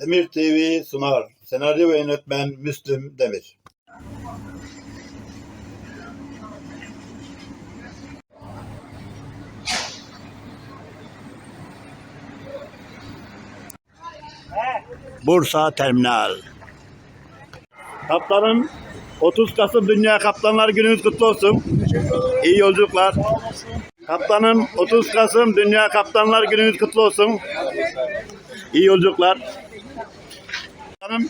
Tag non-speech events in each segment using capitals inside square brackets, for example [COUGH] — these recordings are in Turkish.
Demir TV sunar. Senaryo ve yönetmen Müslüm Demir. Bursa Terminal. Kaptanım 30 Kasım Dünya Kaptanlar Gününüz kutlu olsun. İyi yolculuklar. Kaptanım 30 Kasım Dünya Kaptanlar Gününüz kutlu olsun. İyi yolculuklar. Kaptanım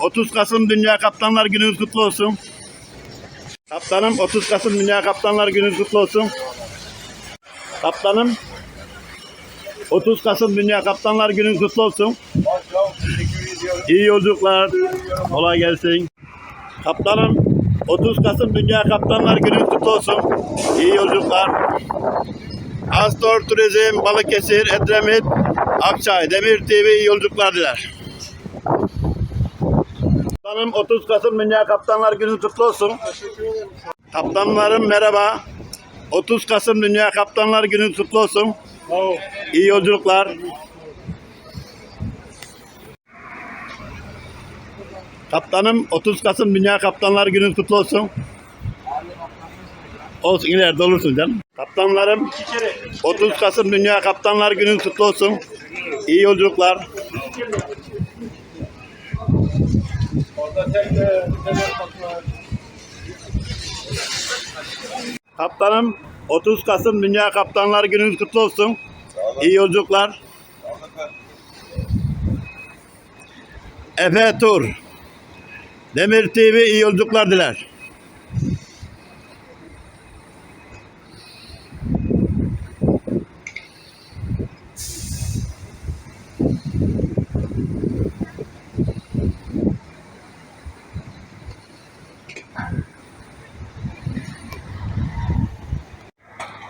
30 Kasım Dünya Kaptanlar Gününüz kutlu olsun. Kaptanım 30 Kasım Dünya Kaptanlar Gününüz kutlu olsun. Kaptanım 30 Kasım Dünya Kaptanlar Gününüz kutlu olsun. İyi yolculuklar. Kolay gelsin. Kaptanım 30 Kasım Dünya Kaptanlar Günü kutlu olsun. İyi yolculuklar. Astor Turizm, Balıkesir, Edremit, Akçay, Demir TV yolculuklar diler. Kaptanım 30 Kasım Dünya Kaptanlar Günü kutlu olsun. Kaptanlarım merhaba. 30 Kasım Dünya Kaptanlar Günü kutlu olsun. İyi yolculuklar. Kaptanım 30 Kasım Dünya Kaptanlar Günü kutlu olsun. Olsun ileride olursun canım. Kaptanlarım 30 Kasım Dünya Kaptanlar Günü kutlu olsun. İyi yolculuklar. Kaptanım 30 Kasım Dünya Kaptanlar Günü kutlu olsun. İyi yolculuklar. Efe Tur. Demir TV iyi yolculuklar diler.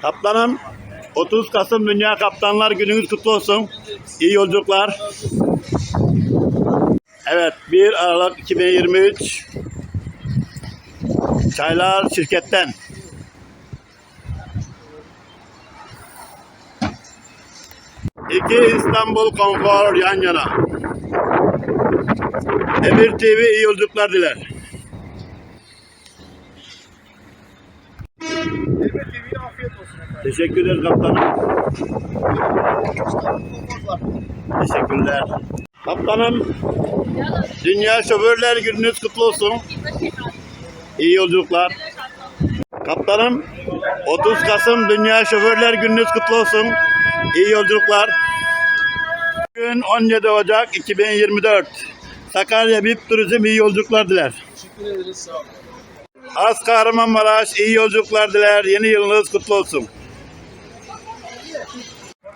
Kaptanım 30 Kasım Dünya Kaptanlar Gününüz kutlu olsun. İyi yolculuklar. Evet 1 Aralık 2023 Çaylar şirketten İki İstanbul Konfor yan yana. Emir TV iyi yolculuklar diler. Teşekkür ederiz kaptanım. Teşekkürler. Kaptanım Dünya Şoförler Gününüz kutlu olsun. İyi yolculuklar. Kaptanım 30 Kasım Dünya Şoförler Gününüz kutlu olsun. İyi yolculuklar. Bugün 17 Ocak 2024. Sakarya BIP Turizm iyi yolculuklar diler. Teşekkür ederiz. Sağ olun. Az Kahramanmaraş iyi yolculuklar diler. Yeni yılınız kutlu olsun.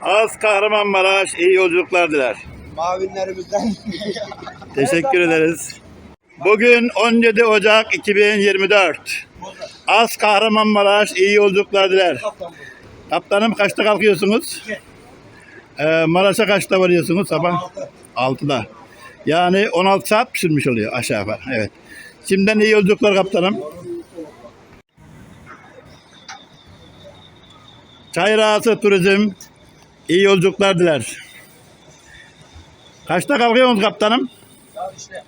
Az Kahramanmaraş iyi yolculuklar diler. Mavinlerimizden Teşekkür ederiz. Bugün 17 Ocak 2024. Az Kahramanmaraş iyi yolculuklar diler. Kaptanım kaçta kalkıyorsunuz? Ee, Maraş'a kaçta varıyorsunuz sabah? 6'da. Yani 16 saat sürmüş oluyor aşağı yukarı. Evet. Şimdiden iyi yolculuklar kaptanım. Çayrağısı Turizm iyi yolculuklar diler. Kaçta kalkıyorsunuz kaptanım? Ya işte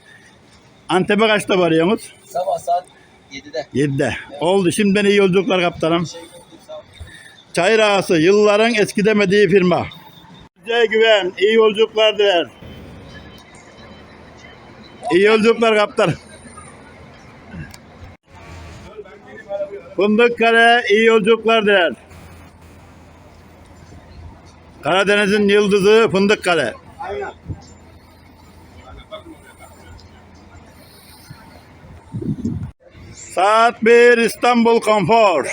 Antep'e kaçta varıyorsunuz? sabah saat 7'de. 7'de. Oldu. Şimdiden iyi yolculuklar kaptanım. Çayır Ağası yılların eskidemediği firma. Size güven. iyi yolculuklar diler. İyi yolculuklar kaptanım. Fındıkkale iyi yolculuklar diler. Karadeniz'in yıldızı Fındıkkale. Aynen. Saat 1 İstanbul Konfor.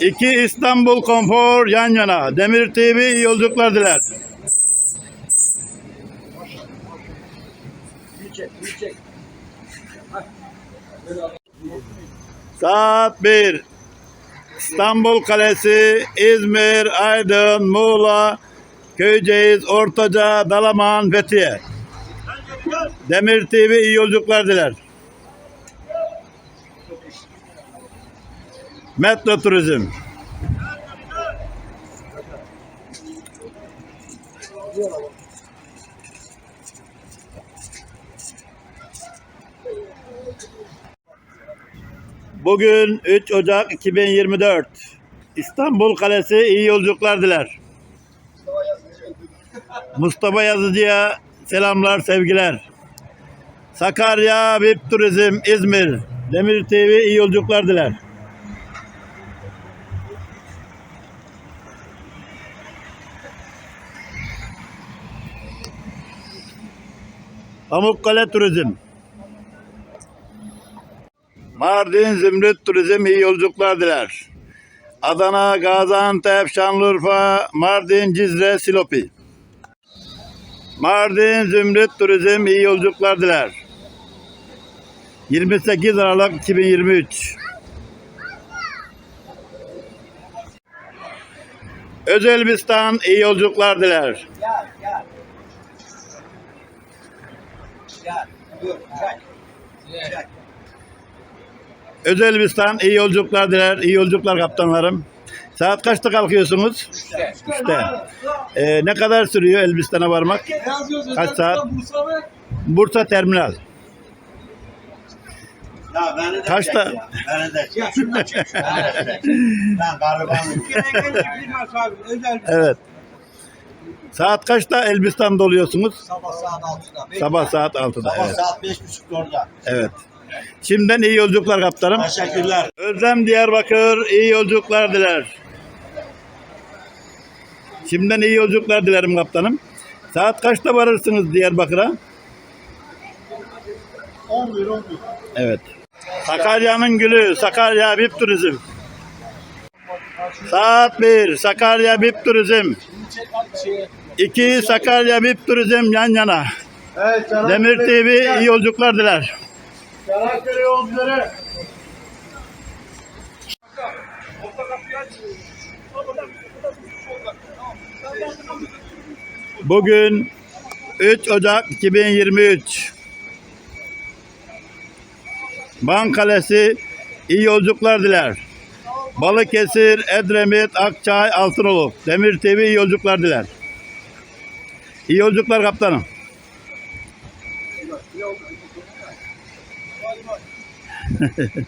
2 İstanbul Konfor yan yana. Demir TV iyi yolculuklar diler. Saat 1. İstanbul Kalesi, İzmir, Aydın, Muğla, Köyceğiz, Ortaca, Dalaman, Fethiye. Demir TV iyi yolculuklar diler. Metro Turizm. Bugün 3 Ocak 2024. İstanbul Kalesi iyi yolculuklar diler. Mustafa Yazıcı'ya selamlar, sevgiler. Sakarya, VIP Turizm, İzmir. Demir TV iyi yolculuklar diler. Pamukkale Turizm. Mardin Zümrüt Turizm iyi yolculuklar diler. Adana, Gaziantep, Şanlıurfa, Mardin, Cizre, Silopi. Mardin Zümrüt Turizm iyi yolculuklar diler. 28 Aralık 2023. Özelbistan iyi yolculuklar diler. Gel gel. Gel. Buyur. Çek. Çek. Özelbistan iyi yolculuklar diler. İyi yolculuklar kaptanlarım. Saat kaçta kalkıyorsunuz? İşte. İşte. Ee, ne kadar sürüyor Elbistan'a varmak? Kaç saat? Bursa Terminal. Ya beni de Kaçta? çek ya. Beni de çek. Ya şunu çek. Ben garibanım. [LAUGHS] Evet. Saat kaçta Elbistan'da oluyorsunuz? Sabah saat 6'da. Sabah saat 6'da. Sabah Evet. saat beş buçukta orada. evet. Şimdiden iyi yolculuklar kaptanım. Teşekkürler. Özlem Diyarbakır iyi yolculuklar diler. Şimdiden iyi yolculuklar dilerim kaptanım. Saat kaçta varırsınız Diyarbakır'a? 11 11. Evet. Sakarya'nın gülü, Sakarya VIP Turizm. Saat 1, Sakarya VIP Turizm. 2, Sakarya VIP Turizm yan yana. Evet, Demir TV iyi yolculuklar diler. Çanakkale yolcuları. Bugün 3 Ocak 2023. Van Kalesi iyi yolculuklar diler. Balıkesir, Edremit, Akçay, Altınoluk. Demir TV iyi yolculuklar diler. İyi yolculuklar kaptanım. [LAUGHS]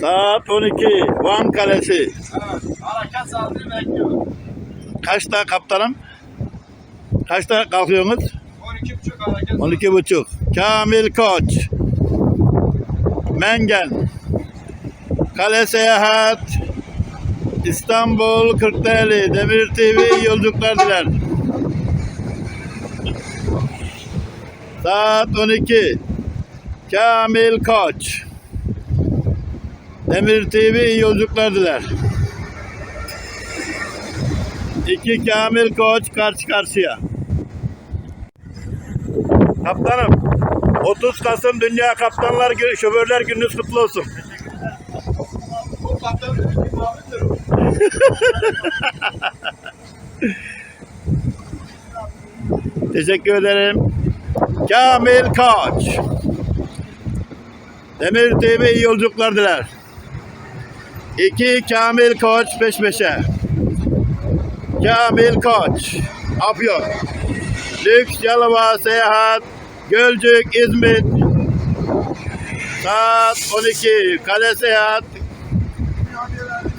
Saat 12. Van Kalesi. Harekat saatini bekliyorum. Kaçta kaptanım? Kaçta kalkıyorsunuz? 12.30 hareket. 12 buçuk. Kamil Koç. Mengen. Kale Seyahat. İstanbul Kırklareli. Demir TV yolculuklar diler. Saat 12. Kamil Koç. Demir TV iyi yolculuklar diler. İki Kamil Koç karşı karşıya. Kaptanım, 30 Kasım Dünya Kaptanlar Günü, Şoförler Gününüz kutlu olsun. [LAUGHS] Teşekkür ederim. Kamil Koç. Demir TV iyi yolculuklar diler. İki Kamil Koç peş peşe. Kamil Koç. Afyon. Lüks Yalova Seyahat. Gölcük İzmit. Saat 12. Kale Seyahat.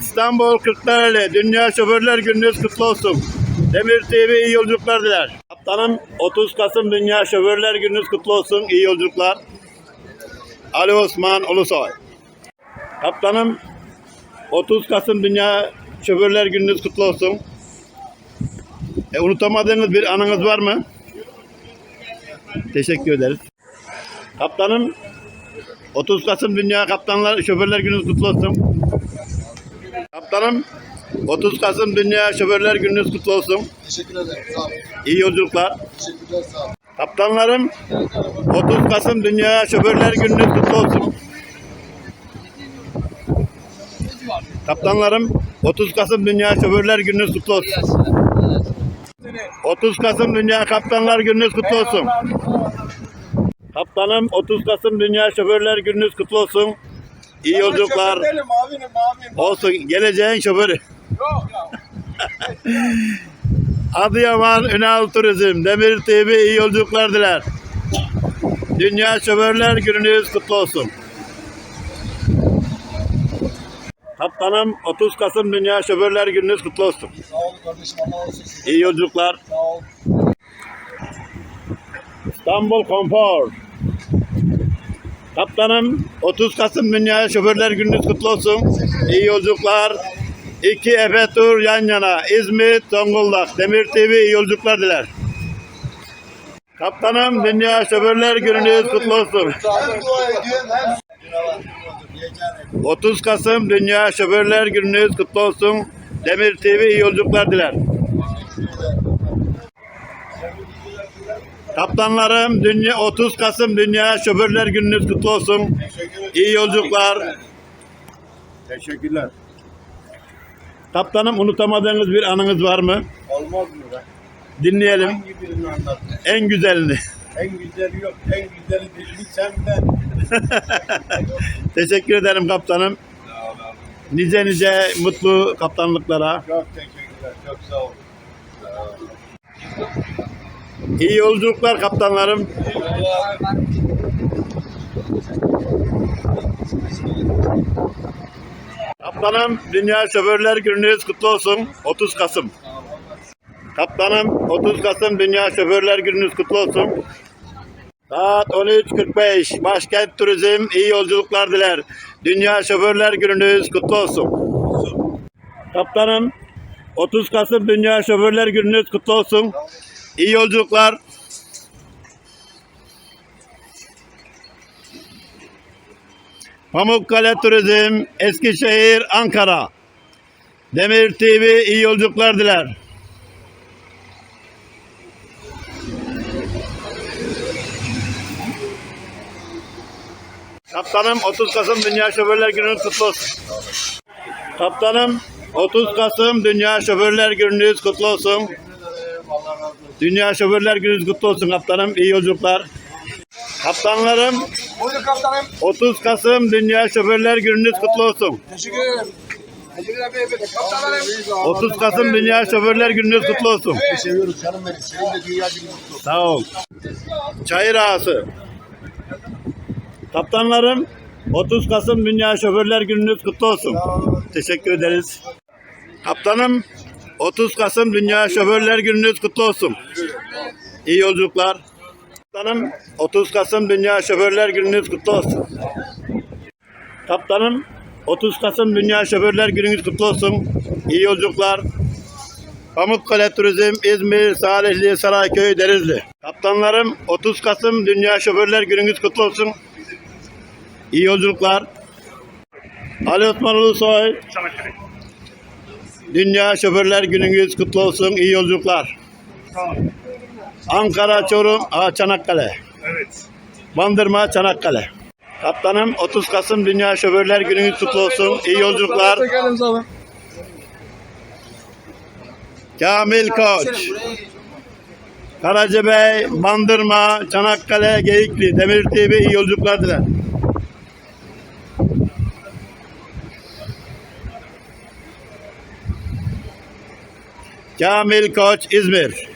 İstanbul Kırklareli. Dünya Şoförler Gününüz kutlu olsun. Demir TV iyi yolculuklar diler. Kaptanım 30 Kasım Dünya Şoförler Gününüz kutlu olsun. İyi yolculuklar. Ali Osman Ulusoy. Kaptanım 30 Kasım Dünya Şoförler Gününüz kutlu olsun. E, unutamadığınız bir anınız var mı? Teşekkür ederiz. Kaptanım 30 Kasım Dünya Kaptanlar Şoförler Gününüz kutlu olsun. Kaptanım 30 Kasım Dünya Şoförler Gününüz kutlu olsun. Teşekkür ederim. Sağ olun. İyi yolculuklar. Teşekkürler sağ olun. Kaptanlarım 30 Kasım Dünya Şoförler Gününüz kutlu olsun. Kaptanlarım 30 Kasım Dünya Şoförler Gününüz kutlu olsun. 30 Kasım Dünya Kaptanlar Gününüz kutlu olsun. Kaptanım 30 Kasım Dünya Şoförler Gününüz kutlu olsun. İyi yolculuklar. Olsun geleceğin şoförü. Adıyaman Ünal Turizm, Demir TV iyi yolculuklar diler. Dünya Şoförler Gününüz kutlu olsun. Kaptanım 30 Kasım Dünya Şoförler Gününüz kutlu olsun. Sağ olun kardeşim. Allah olsun. İyi yolculuklar. Sağ ol. İstanbul Konfor. Kaptanım 30 Kasım Dünya Şoförler Gününüz kutlu olsun. İyi yolculuklar. İki Efe Tur yan yana. İzmit, Zonguldak. Demir TV iyi yolculuklar diler. Kaptanım Dünya Şoförler Gününüz kutlu olsun. Hem dua ediyorum hem 30 Kasım Dünya Şoförler Gününüz kutlu olsun. Demir TV iyi yolculuklar diler. Kaptanlarım dünya 30 Kasım Dünya Şoförler Gününüz kutlu olsun. İyi yolculuklar. Teşekkürler. Kaptanım unutamadığınız bir anınız var mı? Olmaz mı be? Dinleyelim. Hangi birini anlat? En güzelini. En güzeli yok. En güzeli dilini sen ben. Teşekkür ederim kaptanım. Sağ ol abi. Nice nice mutlu kaptanlıklara. Çok teşekkürler. Çok sağ ol. İyi yolculuklar kaptanlarım. Kaptanım Dünya Şoförler Gününüz kutlu olsun. 30 Kasım. Kaptanım 30 Kasım Dünya Şoförler Gününüz kutlu olsun. Saat 13.45 Başkent Turizm iyi yolculuklar diler. Dünya Şoförler Gününüz kutlu olsun. Kaptanım 30 Kasım Dünya Şoförler Gününüz kutlu olsun. İyi yolculuklar. Pamukkale Turizm, Eskişehir, Ankara. Demir TV iyi yolculuklar diler. Kaptanım 30 Kasım Dünya Şoförler Günü'nüz kutlu olsun. Kaptanım 30 Kasım Dünya Şoförler Günü'nüz kutlu olsun. Dünya Şoförler Günü'nüz kutlu olsun kaptanım. İyi yolculuklar. Kaptanlarım Buyurun kaptanım. 30 Kasım Dünya Şoförler Günü'nüz kutlu olsun. Teşekkür ederim. Teşekkürler beyefendi. Kaptanlarım. 30 Kasım Dünya Şoförler Günü'nüz kutlu olsun. Seni seviyoruz canım benim. Senin de dünya gibi mutlu. Sağ ol. Çayır Ağası. Kaptanlarım 30 Kasım Dünya Şoförler Günü'nüz kutlu olsun. Teşekkür ederiz. Kaptanım 30 Kasım Dünya Şoförler Günü'nüz kutlu olsun. İyi yolculuklar. Kaptanım 30 Kasım Dünya Şoförler Günü'nüz kutlu olsun. Kaptanım 30 Kasım Dünya Şoförler Günü'nüz kutlu olsun. İyi yolculuklar. Pamukkale Turizm, İzmir, Salihli, Sarayköy, Denizli. Kaptanlarım 30 Kasım Dünya Şoförler Gününüz kutlu olsun. İyi yolculuklar. Ali Osman Ulusoy. Dünya Şoförler Gününüz kutlu olsun. İyi yolculuklar. Ankara, Çorum, Aa, Çanakkale. Evet. Bandırma, Çanakkale. Kaptanım 30 Kasım Dünya Şoförler Gününüz kutlu olsun. İyi yolculuklar. Kamil Koç. Karacabey, Bandırma, Çanakkale, Geyikli, Demir TV iyi yolculuklar diler. Kamil Koç, İzmir.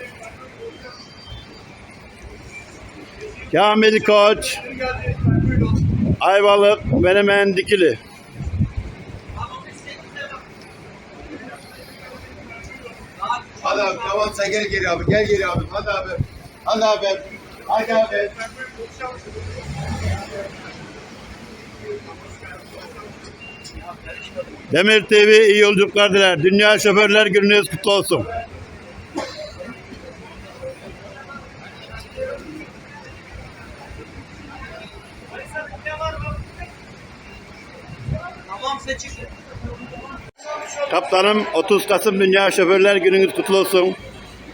Kamil Koç, Ayvalık, Menemen, Dikili. Hadi abi tamam sen gel geri abi. Gel geri abi. Hadi abi. Hadi abi. Hadi abi. Demir TV iyi yolculuklar diler. Dünya Şoförler Gününüz kutlu olsun. Kaptanım 30 Kasım Dünya Şoförler Gününüz kutlu olsun.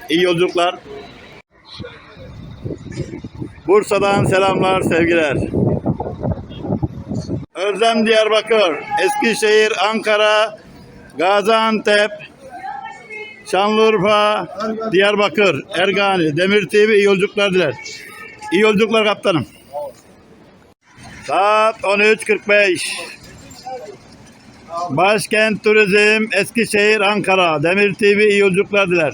İyi yolculuklar. Bursa'dan selamlar, sevgiler. Özlem Diyarbakır, Eskişehir, Ankara, Gaziantep, Şanlıurfa, Diyarbakır, Ergani, Demir TV iyi yolculuklar diler. İyi yolculuklar kaptanım. Saat 13.45. Başkent Turizm, Eskişehir, Ankara. Demir TV iyi yolculuklar diler.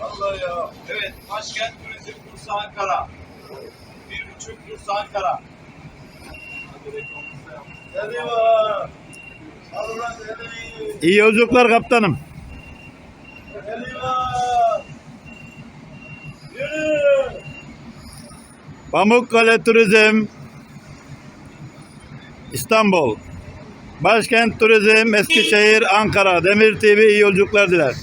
Vallahi ya. Evet, Başkent Turizm Bursa Ankara. Bir buçuk Bursa Ankara. Eyvah. Allah, Allah. İyi yolculuklar kaptanım. Pamukkale Turizm İstanbul Başkent Turizm Eskişehir Ankara Demir TV iyi yolculuklar diler.